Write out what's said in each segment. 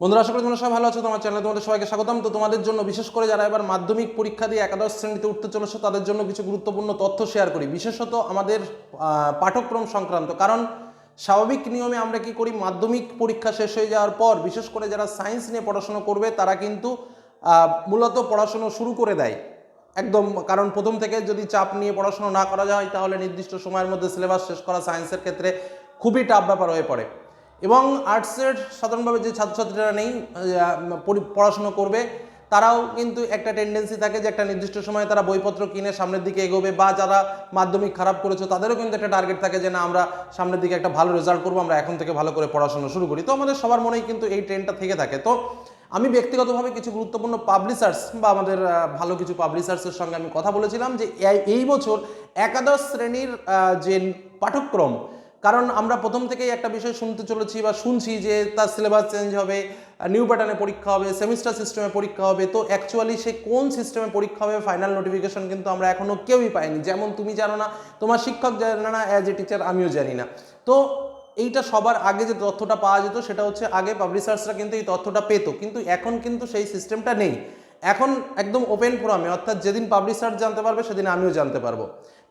বন্ধুরা আশা করি তোমরা সবাই ভালো আছো। তোমার চ্যানেলে তোমাদের সবাইকে স্বাগতম। তো তোমাদের জন্য বিশেষ করে যারা এবার মাধ্যমিক পরীক্ষা দিয়ে একাদশ শ্রেণীতে উঠতে চলেছে তাদের জন্য কিছু গুরুত্বপূর্ণ তথ্য শেয়ার করি। বিশেষত আমাদের আহ, পাঠ্যক্রম সংক্রান্ত। কারণ স্বাভাবিক নিয়মে আমরা কি করি? মাধ্যমিক পরীক্ষা শেষ হয়ে যাওয়ার পর বিশেষ করে যারা সায়েন্স নিয়ে পড়াশোনা করবে তারা কিন্তু মূলত পড়াশুনো শুরু করে দেয়। একদম কারণ প্রথম থেকে যদি চাপ নিয়ে পড়াশোনা না করা যায় তাহলে নির্দিষ্ট সময়ের মধ্যে সিলেবাস শেষ করা সায়েন্সের ক্ষেত্রে খুবই টাফ ব্যাপার হয়ে পড়ে। এবং আর্টসের সাধারণভাবে যে ছাত্রছাত্রীরা নেই পড়াশুনো করবে, তারাও কিন্তু একটা টেন্ডেন্সি থাকে যে একটা নির্দিষ্ট সময়ে তারা বইপত্র কিনে সামনের দিকে এগোবে বা যারা মাধ্যমিক খারাপ করেছে তাদেরও কিন্তু একটা টার্গেট থাকে যে না, আমরা সামনের দিকে একটা ভালো রেজাল্ট করব, আমরা এখন থেকে ভালো করে পড়াশোনা শুরু করি। তো আমাদের সবার মনেই কিন্তু এই ট্রেন্ডটা থেকে থাকে। তো আমি ব্যক্তিগতভাবে কিছু গুরুত্বপূর্ণ পাবলিশার্স বা আমাদের ভালো কিছু পাবলিশার্সের সঙ্গে আমি কথা বলেছিলাম যে এই- এই বছর একাদশ শ্রেণির যে পাঠ্যক্রম কারণ আমরা প্রথম থেকেই একটা বিষয় শুনতে চলেছি বা শুনছি যে তার সিলেবাস চেঞ্জ হবে নিউ প্যাটার্নে পরীক্ষা হবে সেমিস্টার সিস্টেমে পরীক্ষা হবে। তো অ্যাকচুয়ালি সে কোন সিস্টেমে পরীক্ষা হবে ফাইনাল নোটিফিকেশন কিন্তু আমরা এখনও কেউই পাইনি। যেমন তুমি জানো না, তোমার শিক্ষক জানে না অ্যাজ এ টিচার আমিও জানি না। তো এইটা সবার আগে যে তথ্যটা পাওয়া যেত, সেটা হচ্ছে আগে পাবলিশার্সরা কিন্তু এই তথ্যটা পেত। কিন্তু এখন কিন্তু সেই সিস্টেমটা নেই। এখন একদম ওপেন ফোরামে অর্থাৎ যেদিন পাবলিশার জানতে পারবে, সেদিন আমিও জানতে পারব।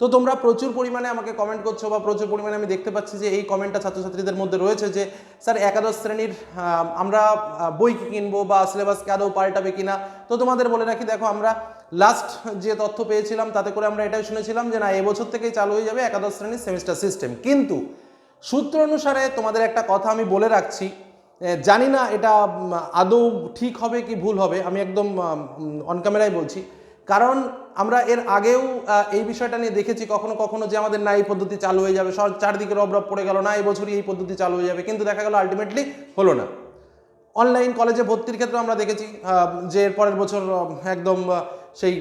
তো তোমরা প্রচুর পরিমাণে আমাকে কমেন্ট করছ বা প্রচুর পরিমাণে আমি দেখতে পাচ্ছি যে এই কমেন্টটা ছাত্রছাত্রীদের মধ্যে রয়েছে যে, স্যার, একাদশ শ্রেণির আমরা বই কি কিনবো বা সিলেবাসকে আদৌ পাল্টাবে কিনা? তো তোমাদের বলে রাখি, দেখো, আমরা লাস্ট যে তথ্য পেয়েছিলাম, তাতে করে আমরা এটাই শুনেছিলাম যে, না, এবছর থেকেই চালু হয়ে যাবে একাদশ শ্রেণির সেমিস্টার সিস্টেম কিন্তু সূত্র অনুসারে তোমাদের একটা কথা আমি বলে রাখছি জানি না এটা আদৌ ঠিক হবে কি ভুল হবে, আমি একদম অন ক্যামেরায় বলছি। কারণ আমরা এর আগেও এই বিষয়টা নিয়ে দেখেছি কখনো কখনো যে আমাদের না এই পদ্ধতি চালু হয়ে যাবে সব চারদিকে রব রব পড়ে গেল, না এই বছরই এই পদ্ধতি চালু হয়ে যাবে, কিন্তু দেখা গেল আলটিমেটলি হলো না। অনলাইন কলেজে ভর্তির ক্ষেত্রে আমরা দেখেছি যে এর পরের বছর একদম সেই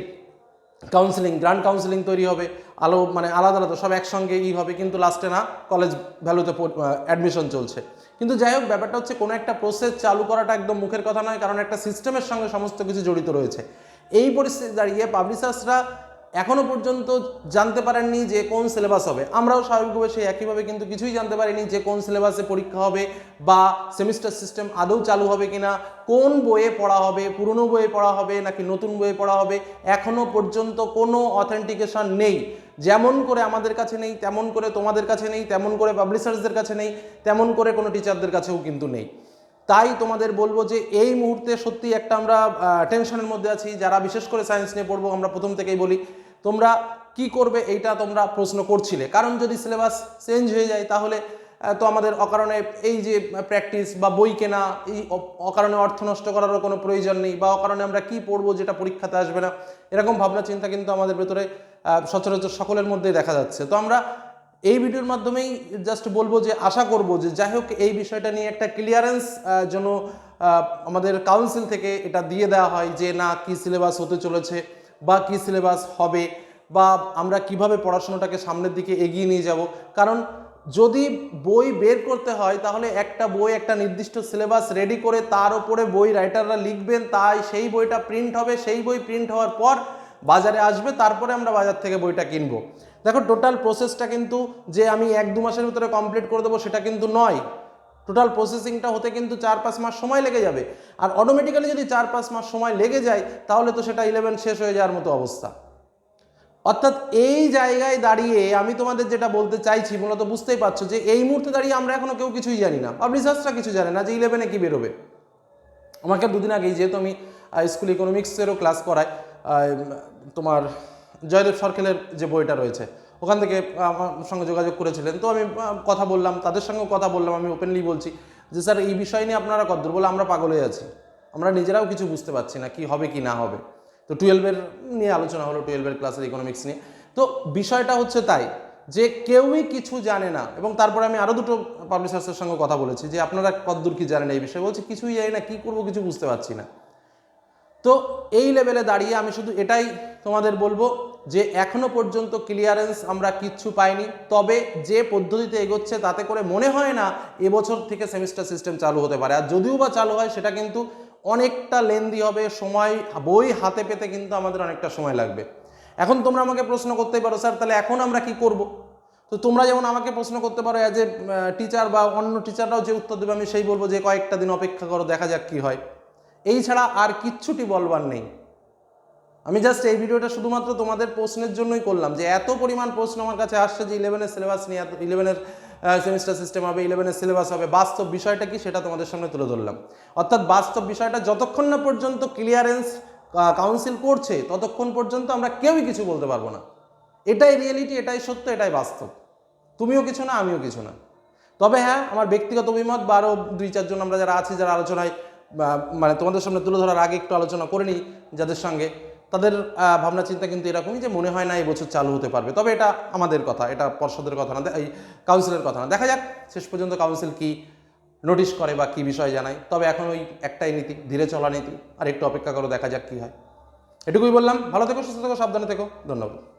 কাউন্সিলিং গ্রান্ড কাউন্সিলিং তৈরি হবে, আলো মানে আলাদা আলাদা, সব একসঙ্গে ই হবে, কিন্তু লাস্টে না কলেজ ভ্যালুতে অ্যাডমিশন চলছে। কিন্তু যাই হোক, ব্যাপারটা হচ্ছে কোনো একটা প্রসেস চালু করাটা একদম মুখের কথা নয়, কারণ একটা সিস্টেমের সঙ্গে সমস্ত কিছু জড়িত রয়েছে। এই পরিস্থিতি, দাঁড়িয়ে পাবলিশার্সরা এখনও পর্যন্ত জানতে পারেননি যে কোন সিলেবাস হবে। আমরাও স্বাভাবিকভাবে সেই একইভাবে কিন্তু কিছুই জানতে পারিনি যে কোন সিলেবাসে পরীক্ষা হবে বা সেমিস্টার সিস্টেম আদৌ চালু হবে কিনা, কোন বইয়ে পড়া হবে, পুরনো বইয়ে পড়া হবে নাকি নতুন বইয়ে পড়া হবে, এখনও পর্যন্ত কোনো অথেন্টিকেশন নেই। যেমন করে আমাদের কাছে নেই, তেমন করে তোমাদের কাছে নেই, তেমন করে পাবলিশার্সদের কাছে নেই, তেমন করে কোনো টিচারদের কাছেও কিন্তু নেই। তাই তোমাদের বলব যে এই মুহূর্তে সত্যি একটা আমরা টেনশনের মধ্যে আছি। যারা বিশেষ করে সায়েন্স নিয়ে পড়ব, আমরা প্রথম থেকেই বলি, তোমরা কি করবে এইটা তোমরা প্রশ্ন করছিলে। কারণ যদি সিলেবাস চেঞ্জ হয়ে যায়, তাহলে তো আমাদের অকারণে এই যে প্র্যাকটিস বা বই কেনা, এই অকারণে অর্থ নষ্ট করারও কোনো প্রয়োজন নেই, বা অকারণে আমরা কি পড়ব যেটা পরীক্ষাতে আসবে না, এরকম ভাবনা চিন্তা কিন্তু আমাদের ভেতরে সচরাচর সকলের মধ্যেই দেখা যাচ্ছে। তো আমরা এই ভিডিওর মাধ্যমেই জাস্ট বলব যে আশা করব যে যাই হোক এই বিষয়টা নিয়ে একটা ক্লিয়ারেন্স যেন আমাদের কাউন্সিল থেকে এটা দিয়ে দেওয়া হয় যে না, কি সিলেবাস হতে চলেছে বা কি সিলেবাস হবে বা আমরা কীভাবে পড়াশোনাটাকে সামনের দিকে এগিয়ে নিয়ে যাব। কারণ যদি বই বের করতে হয়, তাহলে একটা বই, একটা নির্দিষ্ট সিলেবাস রেডি করে তার ওপরে বই রাইটাররা লিখবেন, তাই সেই বইটা প্রিন্ট হবে, সেই বই প্রিন্ট হওয়ার পর বাজারে আসবে, তারপরে আমরা বাজার থেকে বইটা কিনবো। দেখো টোটাল প্রসেসটা কিন্তু যে আমি এক দু মাসের ভিতরে কমপ্লিট করে দেবো সেটা কিন্তু নয়। টোটাল প্রসেসিংটা হতে কিন্তু চার পাঁচ মাস সময় লেগে যাবে। আর অটোমেটিক্যালি যদি চার পাঁচ মাস সময় লেগে যায়, তাহলে তো সেটা ইলেভেন শেষ হয়ে যাওয়ার মতো অবস্থা। অর্থাৎ এই জায়গায় দাঁড়িয়ে আমি তোমাদের যেটা বলতে চাইছি, মূলত বুঝতেই পারছ যে এই মুহূর্তে দাঁড়িয়ে আমরা এখনও কেউ কিছুই জানি না। পাবলিশার্সরা কিছু জানে না যে ইলেভেনে কি বেরোবে। আমাকে দুদিন আগেই যেহেতু আমি স্কুল ইকোনমিক্সেরও ক্লাস করাই তোমার জয়দেব সরকেলের যে বইটা রয়েছে, ওখান থেকে আমার সঙ্গে যোগাযোগ করেছিলেন। তো আমি কথা বললাম, তাদের সঙ্গেও কথা বললাম, আমি ওপেনলি বলছি যে, স্যার, এই বিষয় নিয়ে আপনারা কদ্দূর বলে আমরা পাগল হয়ে আছি। আমরা নিজেরাও কিছু বুঝতে পারছি না কি হবে কি না হবে। তো টুয়েলভের নিয়ে আলোচনা হলো টুয়েলভের ক্লাসের ইকোনমিক্স নিয়ে। তো বিষয়টা হচ্ছে তাই যে, কেউই কিছু জানে না এবং তারপরে আমি আরও দুটো পাবলিশার্সের সঙ্গে কথা বলেছি যে, আপনারা কদ্দূর কি জানেন এই বিষয়ে? বলছি, কিছুই জানি না, কী করব কিছু বুঝতে পারছি না। তো এই লেভেলে দাঁড়িয়ে আমি শুধু এটাই তোমাদের বলব যে এখনও পর্যন্ত ক্লিয়ারেন্স আমরা কিচ্ছু পাইনি। তবে যে পদ্ধতিতে এগোচ্ছে তাতে করে মনে হয় না এবছর থেকে সেমিস্টার সিস্টেম চালু হতে পারে। আর যদিও বা চালু হয়, সেটা কিন্তু অনেকটা লেন্দি হবে, সময়, বই হাতে পেতে কিন্তু আমাদের অনেকটা সময় লাগবে। এখন তোমরা আমাকে প্রশ্ন করতেই পারো, স্যার, তাহলে এখন আমরা কি করব? তো তোমরা যেমন আমাকে প্রশ্ন করতে পারো অ্যাজ এ টিচার বা অন্য টিচাররাও যে উত্তর দেবে, আমি সেই বলব যে কয়েকটা দিন অপেক্ষা করো, দেখা যাক কি হয়। এই ছাড়া আর কিচ্ছুটি বলবার নেই। আমি জাস্ট এই ভিডিওটা শুধুমাত্র তোমাদের প্রশ্নের জন্যই করলাম যে এত পরিমাণ প্রশ্ন আমার কাছে আসছে যে ইলেভেনের সিলেবাস নিয়ে, এত ইলেভেনের সেমিস্টার সিস্টেম হবে ইলেভেনের সিলেবাস হবে, বাস্তব বিষয়টা কি সেটা তোমাদের সামনে তুলে ধরলাম। অর্থাৎ বাস্তব বিষয়টা যতক্ষণ না পর্যন্ত ক্লিয়ারেন্স কাউন্সিল করছে, ততক্ষণ পর্যন্ত আমরা কেউই কিছু বলতে পারব না। এটাই রিয়েলিটি এটাই সত্য, এটাই বাস্তব। তুমিও কিছু না, আমিও কিছু না। তবে হ্যাঁ আমার ব্যক্তিগত অভিমত বা আরও দুই, চারজন আমরা যারা আছি, যারা আলোচনায় মানে তোমাদের সামনে তুলে ধরার আগে একটু আলোচনা করে নিই যাদের সঙ্গে। তাদের ভাবনা চিন্তা কিন্তু এরকমই যে মনে হয় না এই বছর চালু হতে পারবে। তবে এটা আমাদের কথা, এটা পর্ষদের কথা না, এই কাউন্সিলের কথা না। দেখা যাক, শেষ পর্যন্ত কাউন্সিল কি নোটিশ করে বা কি বিষয় জানায়। তবে এখন ওই একটাই নীতি, ধীরে চলা নীতি। আর একটু অপেক্ষা করো, দেখা যাক কি হয়। এটুকুই বললাম। ভালো থেকো, সুস্থ থেকো, সাবধানে থেকো। ধন্যবাদ।